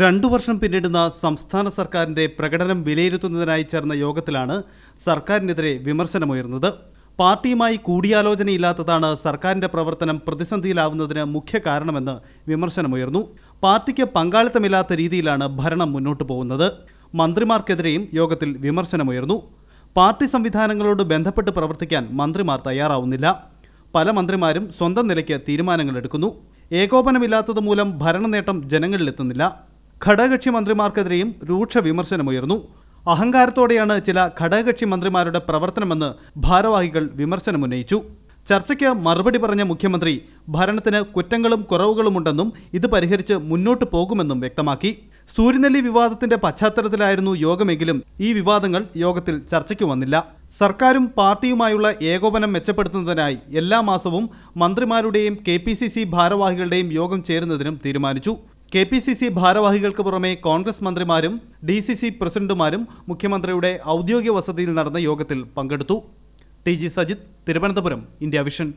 രണ്ടു വർഷം പിന്നിടുന്ന സംസ്ഥാന സർക്കാരിന്റെ പ്രകടനം വിലയിരുത്തുന്നതിനായി ചേർന്ന യോഗത്തിലാണ് സർക്കാരിനെതിരെ വിമർശനമുയർന്നത്. പാർട്ടിയുമായി കൂടിയാലോചനയില്ലാത്തതാണ് സർക്കാരിന്റെ പ്രവർത്തനം പ്രതിസന്ധിയിലാവുന്നതിന് മുഖ്യ കാരണമെന്ന് വിമർശനമുയർന്നു. പാർട്ടിക്ക് പങ്കാളിത്തമില്ലാത്ത രീതിയിലാണ് ഭരണം മുന്നോട്ടു പോകുന്നത്. മന്ത്രിമാർക്കെതിരെയും യോഗത്തിൽ വിമർശനമുയർന്നു. പാർട്ടി സംവിധാനങ്ങളോട് ബന്ധപ്പെട്ട് പ്രവർത്തിക്കാൻ മന്ത്രിമാർ തയ്യാറാവുന്നില്ല. പല മന്ത്രിമാരും സ്വന്തം നിലയ്ക്ക് തീരുമാനങ്ങൾ എടുക്കുന്നു ഏകോപനമില്ലാത്തതുമൂലം ഭരണനേട്ടം ജനങ്ങളിലെത്തുന്നില്ല. ഘടകകക്ഷി മന്ത്രിമാർക്കെതിരെയും രൂക്ഷ വിമർശനമുയർന്നു. അഹങ്കാരത്തോടെയാണ് ചില ഘടകകക്ഷി മന്ത്രിമാരുടെ പ്രവർത്തനമെന്ന് ഭാരവാഹികൾ വിമർശനമുന്നയിച്ചു. ചർച്ചയ്ക്ക് മറുപടി പറഞ്ഞ മുഖ്യമന്ത്രി ഭരണത്തിന് കുറ്റങ്ങളും കുറവുകളുമുണ്ടെന്നും ഇത് പരിഹരിച്ച് മുന്നോട്ടു പോകുമെന്നും വ്യക്തമാക്കി. സൂര്യനെല്ലി വിവാദത്തിന്റെ പശ്ചാത്തലത്തിലായിരുന്നു യോഗമെങ്കിലും ഈ വിവാദങ്ങൾ യോഗത്തിൽ ചർച്ചയ്ക്ക് വന്നില്ല. സർക്കാരും പാർട്ടിയുമായുള്ള ഏകോപനം മെച്ചപ്പെടുത്തുന്നതിനായി എല്ലാ മാസവും മന്ത്രിമാരുടെയും കെ ഭാരവാഹികളുടെയും യോഗം ചേരുന്നതിനും തീരുമാനിച്ചു. കെ പി സി സി ഭാരവാഹികൾക്ക് പുറമെ കോൺഗ്രസ് മന്ത്രിമാരും ഡി സി സി പ്രസിഡന്റുമാരും മുഖ്യമന്ത്രിയുടെ ഔദ്യോഗിക വസതിയിൽ നടന്ന യോഗത്തിൽ പങ്കെടുത്തു. T G Sajith Thiruvananthapuram India vision.